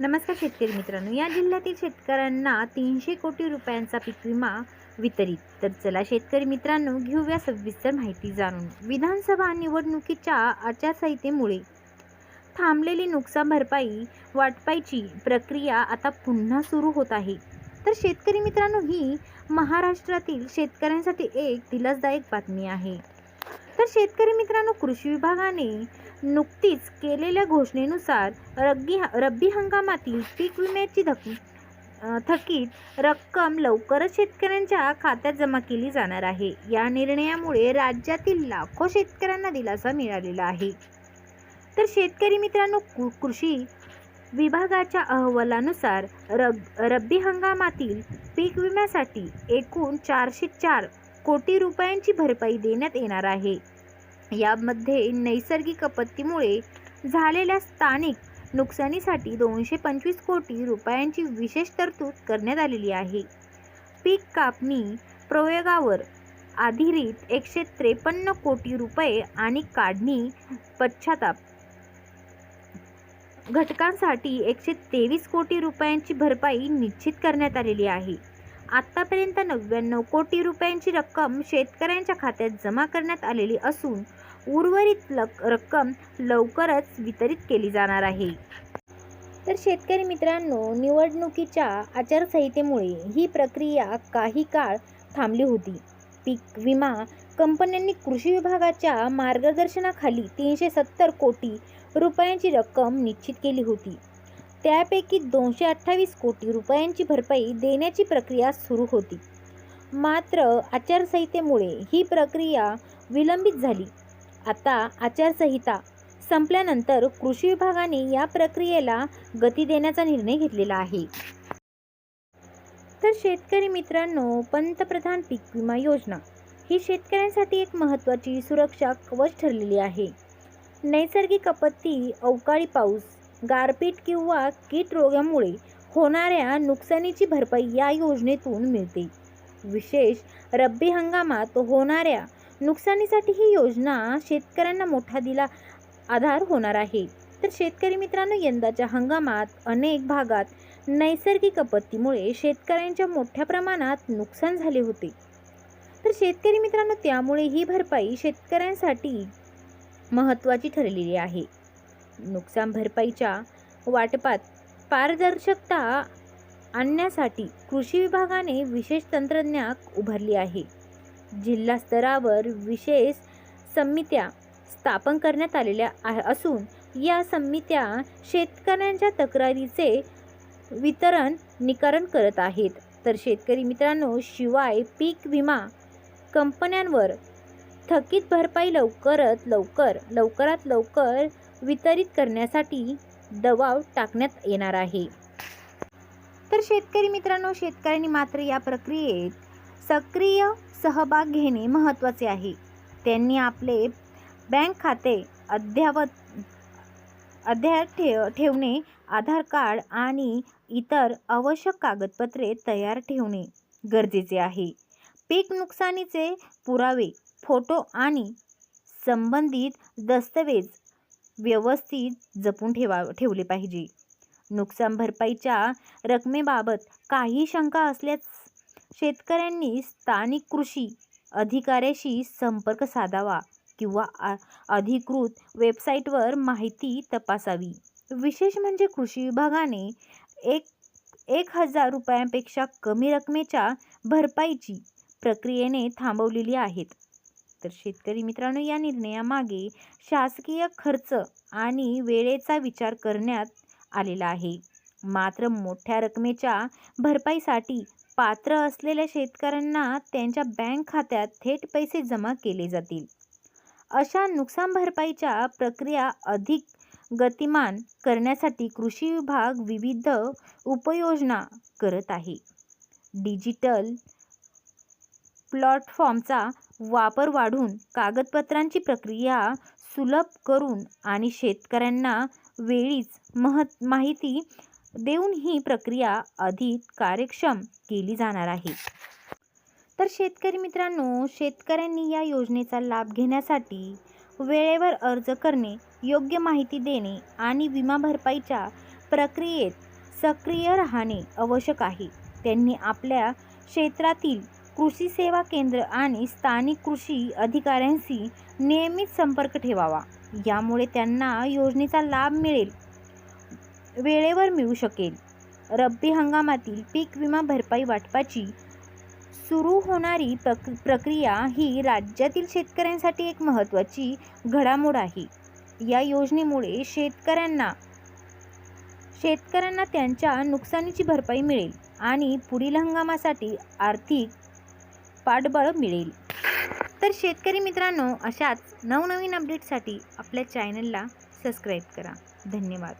नमस्कार शेतकरी मित्रांनो या जिल्ह्यातील शेतकऱ्यांना तीनशे कोटी रुपयांचा पीक विमा वितरित. तर चला शेतकरी मित्रांनो घेऊया सविस्तर माहिती जाणून. विधानसभा निवडणुकीच्या आचारसंहितेमुळे थांबलेली नुकसान भरपाई वाटपाईची प्रक्रिया आता पुन्हा सुरू होत आहे. तर शेतकरी मित्रांनो ही महाराष्ट्रातील शेतकऱ्यांसाठी एक दिलासदायक बातमी आहे. तर शेतकरी मित्रांनो कृषी विभागाने नुकतीच केलेल्या घोषणेनुसार रग्गी रब्बी हंगामातील पीक विम्याची धक थकीत रक्कम लवकरच शेतकऱ्यांच्या खात्यात जमा केली जाणार आहे. या निर्णयामुळे राज्यातील लाखो शेतकऱ्यांना दिलासा मिळालेला आहे. तर शेतकरी मित्रांनो कृषी विभागाच्या अहवालानुसार रग रब्बी हंगामातील पीक विम्यासाठी एकूण चारशे चार कोटी रुपयांची भरपाई देण्यात येणार आहे. यामध्ये नैसर्गिक आपत्तीमुळे झालेल्या स्थानिक नुकसानीसाठी दोनशे पंचवीस कोटी रुपयांची विशेष तरतूद करण्यात आलेली आहे. पीक कापणी प्रयोगावर आधारित एकशे त्रेपन्न कोटी रुपये आणि काढणी पश्चाताप. घटकांसाठी एकशे तेवीस कोटी रुपयांची भरपाई निश्चित करण्यात आलेली आहे. आत्तापर्यंत नव्याण्णव कोटी रुपयांची रक्कम शेतकऱ्यांच्या खात्यात जमा करण्यात आलेली असून उर्वरित लक रक्कम लवकरच वितरित केली जाणार आहे. तर शेतकरी मित्रांनो निवडणुकीच्या आचारसंहितेमुळे ही प्रक्रिया काही काळ थांबली होती. पीक विमा कंपन्यांनी कृषी विभागाच्या मार्गदर्शनाखाली तीनशे सत्तर कोटी रुपयांची रक्कम निश्चित केली होती. त्यापैकी दोनशे अठ्ठावीस कोटी रुपयांची भरपाई देण्याची प्रक्रिया सुरू होती. मात्र आचारसंहितेमुळे ही प्रक्रिया विलंबित झाली. आता आचारसंहिता संपल्यानंतर कृषी विभागाने या प्रक्रियेला गती देण्याचा निर्णय घेतलेला आहे. तर शेतकरी मित्रांनो पंतप्रधान पीक विमा योजना ही शेतकऱ्यांसाठी एक महत्त्वाची सुरक्षा कवच ठरलेली आहे. नैसर्गिक आपत्ती अवकाळी पाऊस गारपीट किंवा कीट रोगामुळे होणाऱ्या नुकसानीची भरपाई या योजनेतून मिळते. विशेष रब्बी हंगामात होणाऱ्या नुकसानीसाठी ही योजना शेतकऱ्यांना मोठा दिला आधार होणार आहे. तर शेतकरी मित्रांनो यंदाच्या हंगामात अनेक भागात नैसर्गिक आपत्तीमुळे शेतकऱ्यांच्या मोठ्या प्रमाणात नुकसान झाले होते. तर शेतकरी मित्रांनो त्यामुळे ही भरपाई शेतकऱ्यांसाठी महत्त्वाची ठरलेली आहे. नुकसान भरपाईच्या वाटपात पारदर्शकता आणण्यासाठी कृषी विभागाने विशेष तंत्रज्ञान उभारली आहे. जिल्हा स्तरावर विशेष समित्या स्थापन करण्यात आलेल्या असून या समित्या शेतकऱ्यांच्या तक्रारीचे वितरण निकरण करत आहेत. तर शेतकरी मित्रांनो शिवाय पीक विमा कंपन्यांवर थकीत भरपाई लवकरात लवकर लवकरात लवकर वितरित करण्यासाठी दबाव टाकण्यात येणार आहे. तर शेतकरी मित्रांनो शेतकऱ्यांनी मात्र या प्रक्रियेत सक्रिय सहभाग घेणे महत्त्वाचे आहे. त्यांनी आपले बँक खाते अद्ययावत अद्ययावत ठेव ठेवणे आधार कार्ड आणि इतर आवश्यक कागदपत्रे तयार ठेवणे गरजेचे आहे. पीक नुकसानीचे पुरावे फोटो आणि संबंधित दस्तवेज व्यवस्थित जपून ठेवा ठेवले पाहिजे. नुकसान भरपाईच्या रकमेबाबत काही शंका असल्यास शेतकऱ्यांनी स्थानिक कृषी अधिकाऱ्याशी संपर्क साधावा किंवा आ- अधिकृत वेबसाईटवर माहिती तपासावी. विशेष म्हणजे कृषी विभागाने एक एक हजार रुपयांपेक्षा कमी रकमेच्या भरपाईची प्रक्रियेने थांबवलेली आहेत. तर शेतकरी मित्रांनो या निर्णयामागे शासकीय खर्च आणि वेळेचा विचार करण्यात आलेला आहे. मात्र मोठ्या रकमेच्या भरपाईसाठी पात्र असलेल्या शेतकऱ्यांना त्यांच्या बँक खात्यात थेट पैसे जमा केले जातील. अशा नुकसान भरपाईच्या प्रक्रिया अधिक गतिमान करण्यासाठी कृषी विभाग विविध उपाययोजना करत आहे. डिजिटल प्लॅटफॉर्मचा वापर वाढवून कागदपत्रांची प्रक्रिया सुलभ करून आणि शेतकऱ्यांना वेळीच महत् माहिती देऊन ही प्रक्रिया अधिक कार्यक्षम केली जाणार आहे. तर शेतकरी मित्रांनो शेतकऱ्यांनी या योजनेचा लाभ घेण्यासाठी वेळेवर अर्ज करणे योग्य माहिती देणे आणि विमा भरपाईच्या प्रक्रियेत सक्रिय राहणे आवश्यक आहे. त्यांनी आपल्या क्षेत्रातील कृषी सेवा केंद्र आणि स्थानिक कृषी अधिकाऱ्यांशी नियमित संपर्क ठेवावा. यामुळे त्यांना योजनेचा लाभ मिळेल. वेळेवर मिळू शकेल. रब्बी हंगामातील पीक विमा भरपाई वाटपाची सुरू होणारी प्रक प्रक्रिया ही राज्यातील शेतकऱ्यांसाठी एक महत्त्वाची घडामोड आहे. या योजनेमुळे शेतकऱ्यांना शेतकऱ्यांना त्यांच्या नुकसानीची भरपाई मिळेल आणि पुढील हंगामासाठी आर्थिक पाठबळ मिळेल. तर शेतकरी मित्रांनो अशाच नवनवीन अपडेटसाठी आपल्या चॅनलला सबस्क्राईब करा. धन्यवाद.